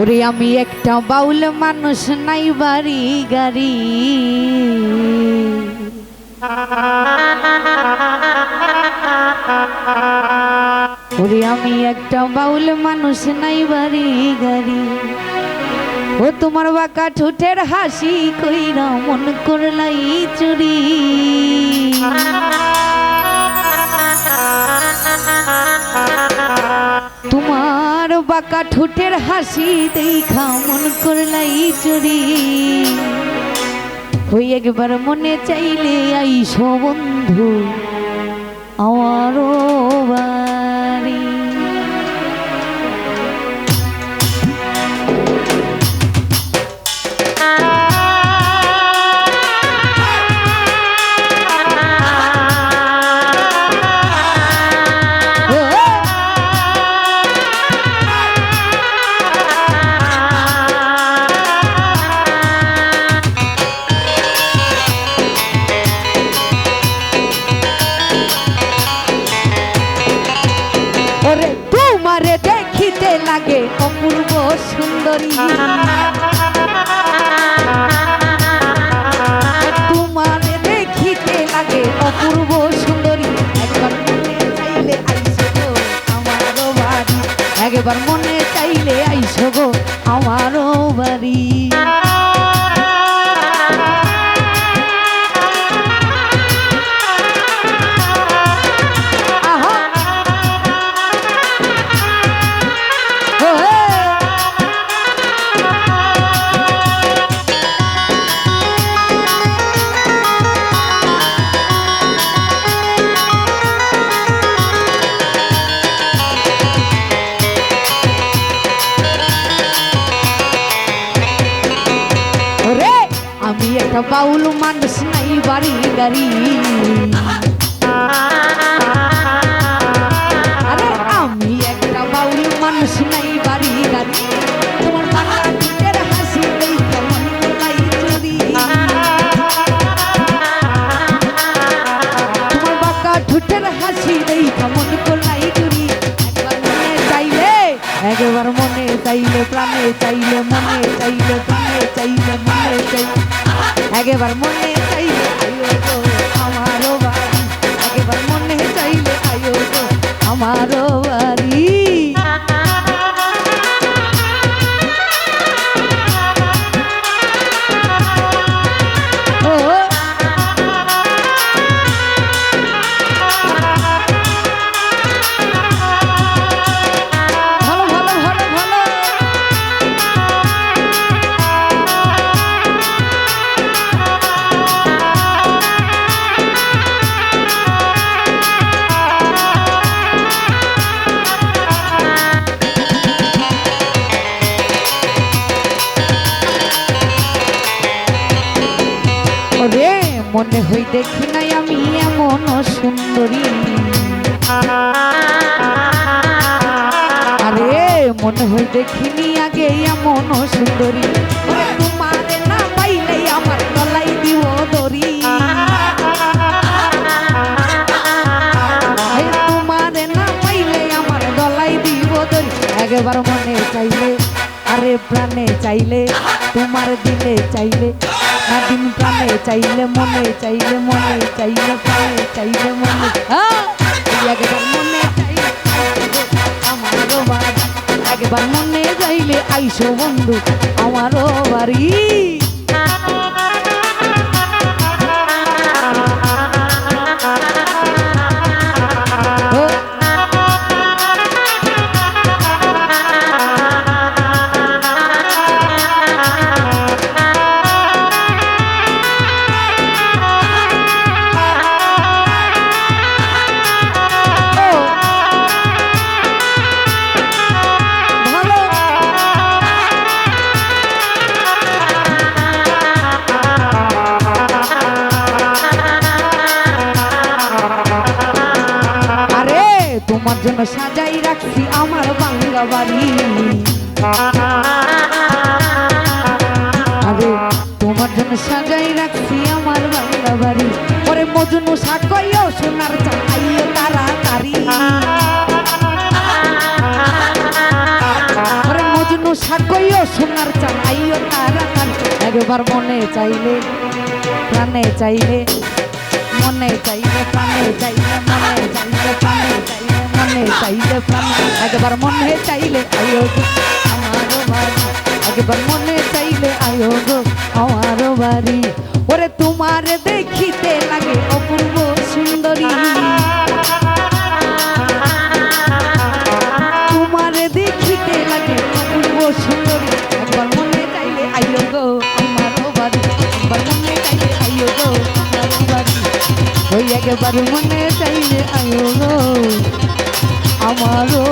ওরে আমি একটা বাউল মানুষ, নাই বাড়ি, গাড়ি। ওরে আমি একটা বাউল মানুষ, নাই বাড়ি, গাড়ি। ও তোমার বাঁকা ঠোঁটের হাসি কইরা মন করলাই চুরি। তোমার বাঁকা ঠোঁটের হাসি দেখা মন করলাই চুরি। ওই একবার মনে চাইলে আইস বন্ধু আমারও তোমারে দেখিতে লাগে অপূর্ব সুন্দরী। তোমারে দেখিতে লাগে অপূর্ব সুন্দরী। একবার মনে চাইলে আইসো গো আমারও বাড়ি। একবার মনে চাইলে আইসো গো আমারও বাড়ি। মানুষ নাই বাড়ি গাড়ি আরে আমি একটা বাউল মানুষ নাই বাড়ি গাড়ি তোমার বাংলা ঠোঁটের হাসি দেখে মন করলাই চুরি তোমার বাঁকা ঠোঁটের হাসি দেখে মন করলাই চুরি একবার মনে চাইলে একবার মনে চাইলে প্রাণে চাইলে মনে চাইলে প্রাণে চাইলে মনে চাইলে একবার মনে চাইলে আয়ো গো আমারও বাড়ি একবার মনে চাইলে আয়ো মনে হই দেখি নাই আমি এমন সুন্দরী। আরে, মনে হই দেখিনি আগে এমন সুন্দরী। না আমার দিব না আমার দিব দড়ি। একবার মনে চাইলে, আরে প্রাণে চাইলে, তোমার দিলে চাইলে না দিন প্রাণে চাইলে মনে চাইলে মনে চাইলে প্রাণে চাইলে মনে। হ্যাঁ, একবার মনে চাইলে আমারও বাড়ি। একবার মনে যাইলে আইসো বন্ধু আমারও বাড়ি। তোমার জন্য সাজাই রাখছি আমার বাংলা বাড়ি। আরে, তোমার জন্য সাজাই রাখছি আমার বাংলা বাড়ি। ওরে মজনু সাকইও সোনার তাড়াতাড়ি। ওরে মজনু সাকইও সোনার চাল আইও তাড়াতাড়ি। একবার মনে চাইলে, প্রাণে চাইলে, মনে চাইলে, প্রাণে চাইলে, মনে চাইলে, প্রাণে চাইলে। মনে চাইলে প্রাণে একবার মনে চাইলে আয়ো গো আমারও বাড়ি। একবার মনে চাইলে আয়ো গো আমারও বাড়ি। ওরে তোমার দেখিতে লাগে অপূর্ব সুন্দরী। তোমার দেখিতে লাগে অপূর্ব সুন্দরী। একবার মনে চাইলে আইও গো আমারও বাড়ি। একবার মনে চাইলে আইও গো আমারও বাড়ি। ওই একবার মনে চাইলে আইও গো। আমারও